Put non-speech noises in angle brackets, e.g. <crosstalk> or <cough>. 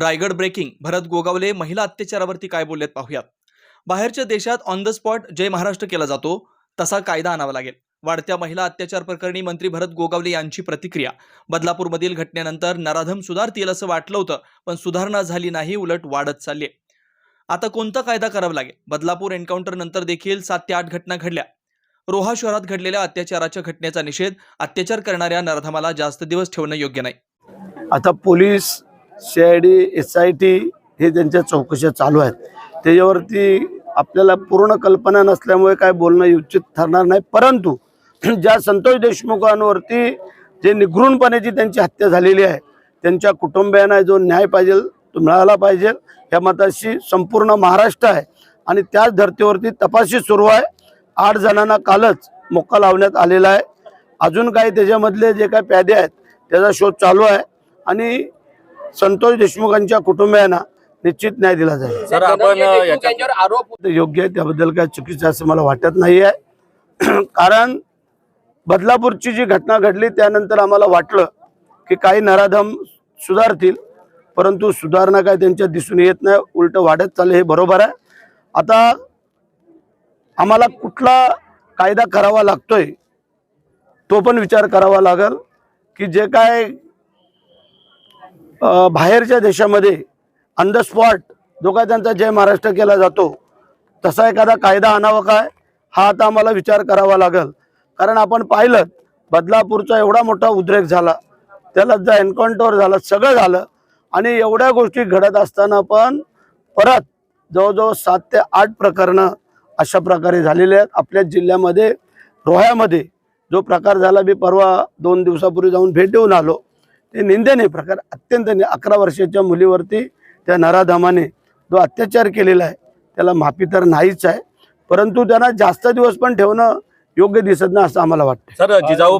Raigad breaking Bharat Gogawale महिला अत्याचारावरती काय बोललेत पाहूयात. बाहेरच्या देशात ऑन द स्पॉट जय महाराष्ट्र केला जातो तसा कायदा आणावा लागेल. वाढत्या महिला अत्याचार प्रकरणी मंत्री भरत गोगावले यांची प्रतिक्रिया. बदलापूरमधील घटनेनंतर नराधम सुधारतील असं वाटलं होतं पण सुधारणा झाली नाही उलट वाढत चालली आता कोणता कायदा करावा लागेल? बदलापूर एन्काउंटर नंतर देखील सात ते आठ घटना घडल्या. रोहा शहरात घडलेल्या अत्याचाराच्या घटनेचा निषेध अत्याचार करणाऱ्या नराधमाला जास्त दिवस ठेवणं योग्य नाही. आता police C I D S I T हे त्यांच्या चौकशा चालू आहेत त्याच्यावरती आपल्याला पूर्ण कल्पना नसल्यामुळे काय बोलणं उचित ठरणार नाही. परंतु <clears throat> ज्या संतोष देशमुखांवरती जे निगृणपणाची त्यांची हत्या झालेली आहे त्यांच्या कुटुंबियांना जो न्याय पाहिजे तो मिळाला पाहिजे. या मताशी संपूर्ण महाराष्ट्र आहे आणि त्याच धर्तीवरती तपासणी सुरू आहे. आठ जणांना कालच मोक्का लावण्यात आलेला आहे. अजून काही त्याच्यामधले जे काही प्यादे आहेत त्याचा शोध चालू आहे. आणि संतोष देशमुखांच्या कुटुंबियांना निश्चित न्याय दिला जाईल. सर आपण यांच्यावर आरोप ते योग्य आहे त्याबद्दल काय चुकीचं आहे असं मला वाटत नाही आहे <clears throat> कारण बदलापूरची जी घटना घडली त्यानंतर आम्हाला वाटलं की काही नराधम सुधारतील परंतु सुधारणा काय त्यांच्यात दिसून येत नाही उलट वाढत चालले हे बरोबर आहे. आता आम्हाला कुठला कायदा करावा लागतोय तो पण विचार करावा लागल की जे काय बाहेरच्या देशामध्ये ऑन द स्पॉट जो काय त्यांचा जय महाराष्ट्र केला जातो तसा एखादा कायदा आणावा काय? हा आता आम्हाला विचार करावा लागल. कारण आपण पाहिलं बदलापूरचा एवढा मोठा उद्रेक झाला त्याला जा एन्काउंटर झालं सगळं झालं आणि एवढ्या गोष्टी घडत असताना पण परत जवळजवळ सात ते आठ प्रकरणं अशा प्रकारे झालेले आहेत. आपल्या जिल्ह्यामध्ये रोह्यामध्ये जो प्रकार झाला मी परवा दोन दिवसापूर्वी जाऊन भेट देऊन आलो. ते निंदनीय प्रकार अत्यंत अकरा वर्षाच्या मुलीवरती त्या नराधमाने जो अत्याचार केलेला आहे त्याला माफी तर नाहीच आहे परंतु त्यांना जास्त दिवस पण ठेवणं योग्य दिसत नाही असं आम्हाला वाटतं. सर जिजाऊ